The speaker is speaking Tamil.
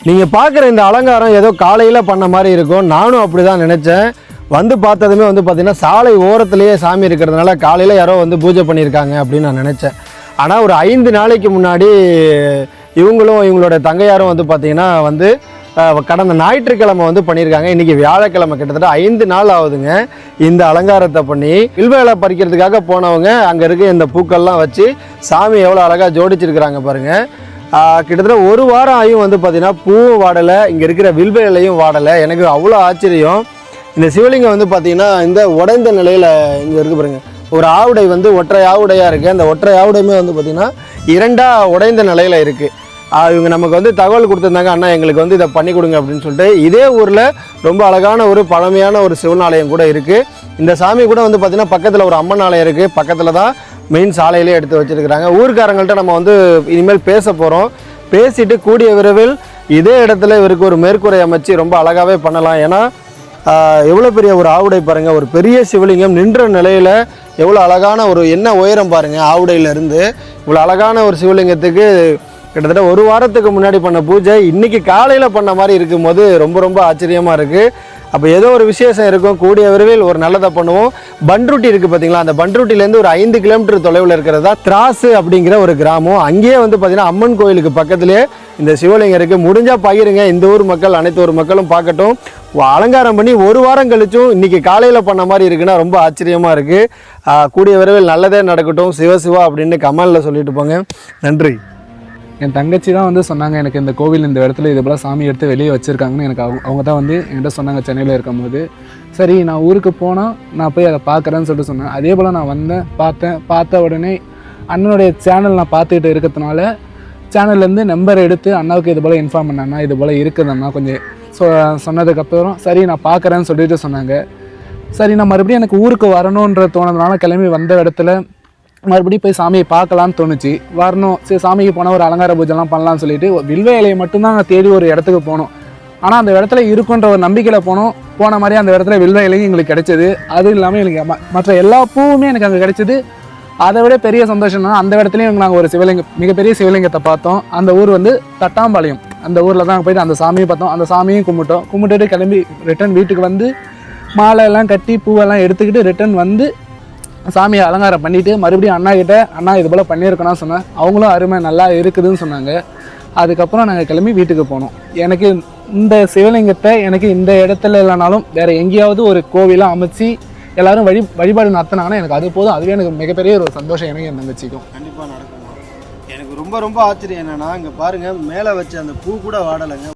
நீங்கள் பார்க்குற இந்த அலங்காரம் ஏதோ காலையில் பண்ண மாதிரி இருக்கும். நானும் அப்படி தான் நினச்சேன். வந்து பார்த்ததுமே வந்து பார்த்திங்கன்னா சாலை ஓரத்துலேயே சாமி இருக்கிறதுனால காலையில் யாரோ வந்து பூஜை பண்ணியிருக்காங்க அப்படின்னு நான் நினச்சேன். ஆனால் ஒரு ஐந்து நாளைக்கு முன்னாடி இவங்களும் இவங்களோட தங்கையாரும் வந்து பார்த்திங்கன்னா வந்து கடந்த ஞாயிற்றுக்கிழமை வந்து பண்ணியிருக்காங்க. இன்றைக்கி வியாழக்கிழமை கிட்டத்தட்ட ஐந்து நாள் ஆகுதுங்க. இந்த அலங்காரத்தை பண்ணி வில்வேலை பறிக்கிறதுக்காக போனவங்க அங்கே இருக்க இந்த பூக்கள்லாம் வச்சு சாமி எவ்வளோ அழகாக ஜோடிச்சிருக்கிறாங்க பாருங்கள் கிட்டத்தட்ட ஒரு வாரம் ஆகியும் வந்து பார்த்தீங்கன்னா பூவும் வாடலை இங்கே இருக்கிற வில்வ இலையும் வாடலை. எனக்கு அவ்வளோ ஆச்சரியம். இந்த சிவலிங்கம் வந்து பார்த்தீங்கன்னா இந்த உடைந்த நிலையில் இங்கே இருக்குது பாருங்க. ஒரு ஆவுடை வந்து ஒற்றை ஆவுடையாக இருக்குது அந்த ஒற்றை ஆவுடையுமே வந்து பார்த்திங்கன்னா இரண்டாக உடைந்த நிலையில் இருக்குது இவங்க நமக்கு வந்து தகவல் கொடுத்துருந்தாங்க. அண்ணா எங்களுக்கு வந்து இதை பண்ணி கொடுங்க அப்படின்னு சொல்லிட்டு. இதே ஊரில் ரொம்ப அழகான ஒரு பழமையான ஒரு சிவன் ஆலயம் கூட இருக்குது இந்த சாமி கூட வந்து பார்த்திங்கன்னா பக்கத்தில் ஒரு அம்மன் ஆலயம் இருக்குது பக்கத்தில் தான் மெயின் சாலையிலே எடுத்து வச்சிருக்கிறாங்க. ஊர்க்காரங்கள்ட்ட நம்ம வந்து இனிமேல் பேச போகிறோம் பேசிட்டு கூடிய விரைவில் இதே இடத்துல இவருக்கு ஒரு மேற்கூரை அமைச்சு ரொம்ப அழகாகவே பண்ணலாம். ஏன்னா எவ்வளோ பெரிய ஒரு ஆவுடை பாருங்கள் ஒரு பெரிய சிவலிங்கம் நின்ற நிலையில் எவ்வளோ அழகான ஒரு என்ன உயரம் பாருங்கள் ஆவுடையிலேருந்து. இவ்வளோ அழகான ஒரு சிவலிங்கத்துக்கு கிட்டத்தட்ட ஒரு வாரத்துக்கு முன்னாடி பண்ண பூஜை. இன்றைக்கி காலையில் பண்ண மாதிரி இருக்கும்போது ரொம்ப ரொம்ப ஆச்சரியமாக இருக்குது அப்போ ஏதோ ஒரு விசேஷம் இருக்கும். கூடிய விரைவில் ஒரு நல்லதை பண்ணுவோம். பன்ருட்டி இருக்குது பார்த்தீங்களா அந்த பண்ருட்டிலேருந்து ஒரு ஐந்து கிலோமீட்டர் தொலைவில் இருக்கிறதா திராசு அப்படிங்கிற ஒரு கிராமம். அங்கேயே வந்து பார்த்தீங்கன்னா அம்மன் கோயிலுக்கு பக்கத்துலேயே இந்த சிவலிங்கம் இருக்குது முடிஞ்சால் பகிருங்க. இந்த ஊர் மக்கள் அனைத்து ஊர் மக்களும் பார்க்கட்டும். அலங்காரம் பண்ணி ஒரு வாரம் கழிச்சும் இன்னைக்கு காலையில் பண்ண மாதிரி இருக்குன்னா ரொம்ப ஆச்சரியமாக இருக்குது கூடிய விரைவில் நல்லதே நடக்கட்டும். சிவ சிவா அப்படின்னு கமலில் சொல்லிட்டு போங்க. நன்றி. என் தங்கச்சி தான் வந்து சொன்னாங்க எனக்கு இந்த கோவில் இந்த இடத்துல இது போல் சாமி எடுத்து வெளியே வச்சுருக்காங்கன்னு எனக்கு அவங்க அவங்க தான் வந்து என்கிட்ட சொன்னாங்க சென்னையில் இருக்கும்போது. சரி நான் ஊருக்கு போனால் நான் போய் அதை பார்க்குறேன்னு சொல்லிட்டு சொன்னேன். அதே போல் நான் வந்தேன் பார்த்தேன். பார்த்த உடனே அண்ணனுடைய சேனல் நான் பார்த்துக்கிட்டு இருக்கிறதுனால சேனல்லேருந்து நம்பர் எடுத்து அண்ணாவுக்கு இது போல் இன்ஃபார்ம் பண்ணேன்னா இது போல் இருக்குதுண்ணா கொஞ்சம் சொ சொன்னதுக்கப்புறம் சரி நான் பார்க்குறேன்னு சொல்லிட்டு சொன்னாங்க. சரி நான் மறுபடியும் எனக்கு ஊருக்கு வரணுன்ற தோணுறதுனால கிளம்பி வந்த இடத்துல மறுபடியும் போய் சாமியை பார்க்கலான்னு தோணுச்சு. வரணும். சரி சாமிக்கு போனால் ஒரு அலங்கார பூஜைலாம் பண்ணலாம்னு சொல்லிட்டு ஒரு வில்வ இலையை மட்டும்தான் நான் தேடி ஒரு இடத்துக்கு போனோம். ஆனால் அந்த இடத்துல இருக்குன்ற ஒரு நம்பிக்கையில் போனோம். போன மாதிரி அந்த இடத்துல வில்வ இலையும் எங்களுக்கு கிடைச்சது. அது இல்லாமல் எனக்கு மற்ற எல்லா பூவுமே எனக்கு அங்கே கிடைச்சது. அதை விட பெரிய சந்தோஷம்னா அந்த இடத்துலையும் நாங்கள் ஒரு சிவலிங்கம் மிகப்பெரிய சிவலிங்கத்தை பார்த்தோம். அந்த ஊர் வந்து தட்டாம்பாளையம். அந்த ஊரில் தான் போயிட்டு அந்த சாமியை பார்த்தோம். அந்த சாமியும் கும்பிட்டோம். கும்பிட்டுட்டு கிளம்பி ரிட்டர்ன் வீட்டுக்கு வந்து மாலை எல்லாம் கட்டி பூவெல்லாம் எடுத்துக்கிட்டு ரிட்டர்ன் வந்து சாமியை அலங்காரம் பண்ணிவிட்டு மறுபடியும் அண்ணா கிட்ட அண்ணா இது போல் பண்ணியிருக்கணும்னு சொன்னேன். அவங்களும் அருமை நல்லா இருக்குதுன்னு சொன்னாங்க. அதுக்கப்புறம் நாங்கள் கிளம்பி வீட்டுக்கு போனோம். எனக்கு இந்த சிவலிங்கத்தை எனக்கு இந்த இடத்துல இல்லைனாலும் வேறு எங்கேயாவது ஒரு கோவிலாக அமைச்சு எல்லாரும் வழி வழிபாடு நடத்தினாங்கன்னா எனக்கு அது போதும். அதுவே எனக்கு மிகப்பெரிய ஒரு சந்தோஷம் எனக்கு என் தங்கச்சிக்கும் கண்டிப்பாக நடக்கும். எனக்கு ரொம்ப ரொம்ப ஆச்சரியம் என்னென்னா இங்கே பாருங்கள் மேலே வச்ச அந்த பூ கூட வாடலைங்க.